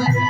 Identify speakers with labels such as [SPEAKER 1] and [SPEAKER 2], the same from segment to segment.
[SPEAKER 1] gracias.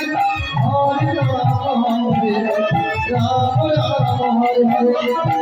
[SPEAKER 1] Hare Rama Hare Rama